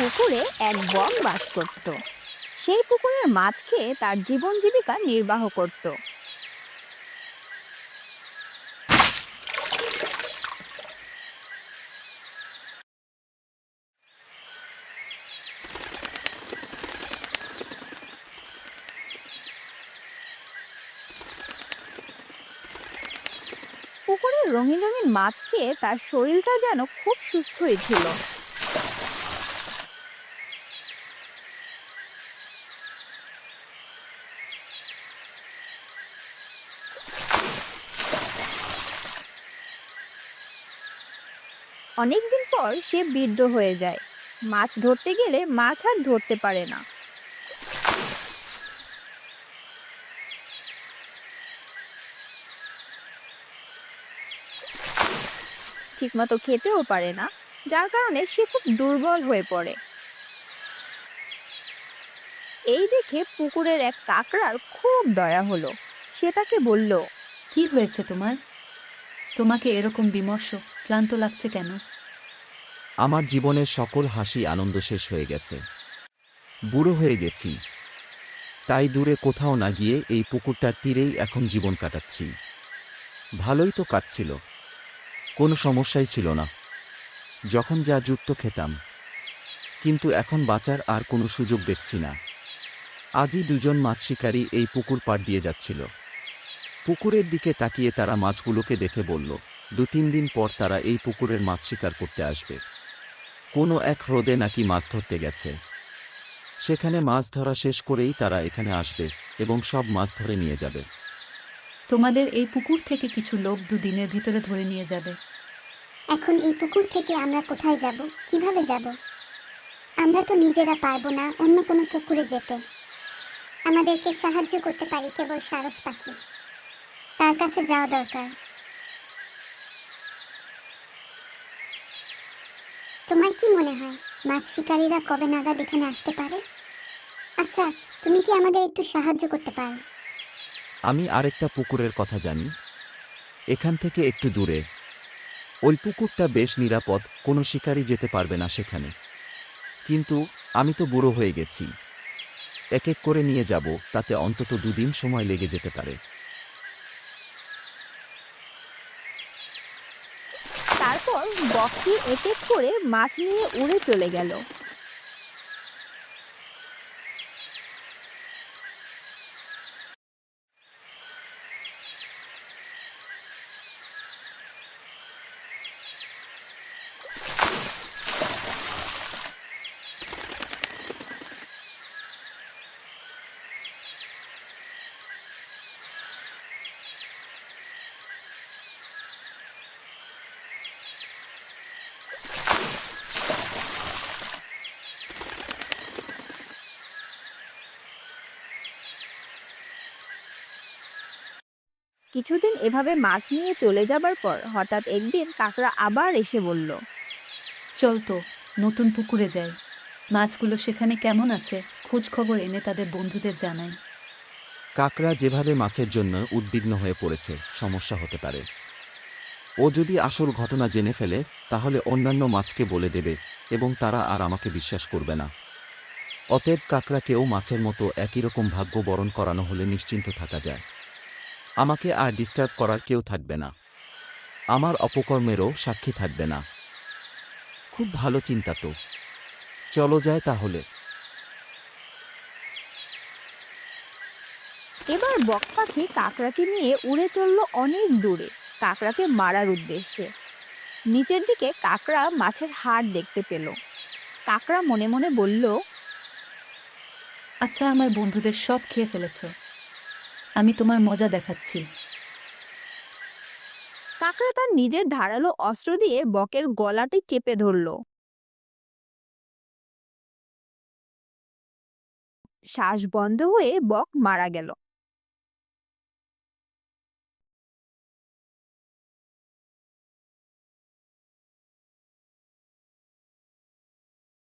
পুকুরে এক বক বাস করত। সেই পুকুরের মাছ খেয়ে তার জীবন জীবিকা নির্বাহ করত। পুকুরের রঙিন রঙিন মাছ খেয়ে তার শরীরটা যেন খুব সুস্থ হয়েছিল অনেকদিন পর সে বৃদ্ধ হয়ে যায়। মাছ ধরতে গেলে মাছ আর ধরতে পারে না। ঠিকমতো খেতেও পারে না, যার কারণে সে খুব দুর্বল হয়ে পড়ে। এই দেখে পুকুরের এক কাকড়ার খুব দয়া হলো। সে তাকে বলল, কি হয়েছে তোমার? তোমাকে এরকম বিমর্ষ, ক্লান্ত লাগছে কেন? আমার জীবনের সকল হাসি আনন্দ শেষ হয়ে গেছে। বুড়ো হয়ে গেছি। তাই দূরে কোথাও না গিয়ে এই পুকুরটার তীরেই এখন জীবন কাটাচ্ছি। ভালোই তো কাটছিল। কোনো সমস্যাই ছিল না। যখন যা যুক্ত খেতাম। কিন্তু এখন বাঁচার আর কোনো সুযোগ দেখছি না। আজই দুজন মাছ শিকারী এই পুকুর পাড় দিয়ে যাচ্ছিল। পুকুরের দিকে তাকিয়ে তারা মাছগুলোকে দেখে বলল দু তিন দিন পর তারা এই পুকুরের মাছ শিকার করতে আসবে। কোনো এক হ্রদে নাকি মাছ ধরতে গেছে। সেখানে মাছ ধরা শেষ করেই তারা এখানে আসবে এবং সব মাছ ধরে নিয়ে যাবে। তোমাদের এই পুকুর থেকে কিছু লোক দুদিনের ভিতরে ধরে নিয়ে যাবে। এখন এই পুকুর থেকে আমরা কোথায় যাব? কীভাবে যাব? আমরা তো নিজেরা পারব না অন্য কোনো পুকুরে যেতে। আমাদেরকে সাহায্য করতে পারি কেবল সারস পাখি। তার কাছে যাওয়া দরকার। তোমার কি মনে হয়, মাছ শিকারীরা কবে নাগাদ এখানে আসতে পারে? আচ্ছা তুমি কি আমাদের একটু সাহায্য করতে পারো? আমি আরেকটা পুকুরের কথা জানি। এখান থেকে একটু দূরে। ওই পুকুরটা বেশ নিরাপদ, কোনো শিকারী যেতে পারবে না সেখানে। কিন্তু আমি তো বুড়ো হয়ে গেছি। এক এক করে নিয়ে যাব, তাতে অন্তত দুদিন সময় লেগে যেতে পারে। বকটি এক এক করে মাছ নিয়ে উড়ে চলে গেল। কিছুদিন এভাবে মাছ নিয়ে চলে যাবার পর হঠাৎ একদিন কাকড়া আবার এসে বলল চল তো নতুন পুকুরে যাই। মাছগুলো সেখানে কেমন আছে খোঁজ খবর এনে তাদের বন্ধুদের জানাই। কাকড়া যেভাবে মাছের জন্য উদ্বিগ্ন হয়ে পড়েছে সমস্যা হতে পারে। ও যদি আসল ঘটনা জেনে ফেলে তাহলে অন্যান্য মাছকে বলে দেবে এবং তারা আর আমাকে বিশ্বাস করবে না। অতএব কাকড়াকেও মাছের মতো একই রকম ভাগ্য বরণ করানো হলে নিশ্চিন্ত থাকা যায়। আমাকে আর ডিস্টার্ব করার কেউ থাকবে না। আমার অপকর্মেরও সাক্ষী থাকবে না। খুব ভালো চিন্তা তো। চলো যায় তাহলে। এবার বক পাখি কাকড়াকে নিয়ে উড়ে চলল অনেক দূরে কাকড়াকে মারার উদ্দেশ্যে। নিচের দিকে কাকড়া মাছের হাড় দেখতে পেল। কাকড়া মনে মনে বলল আচ্ছা আমার বন্ধুদের সব খেয়ে ফেলেছ। আমি তোমার মজা দেখাচ্ছি। কাকড়া তার নিজের ধারালো অস্ত্র দিয়ে বকের গলাটি চেপে ধরল। শ্বাস বন্ধ হয়ে বক মারা গেল।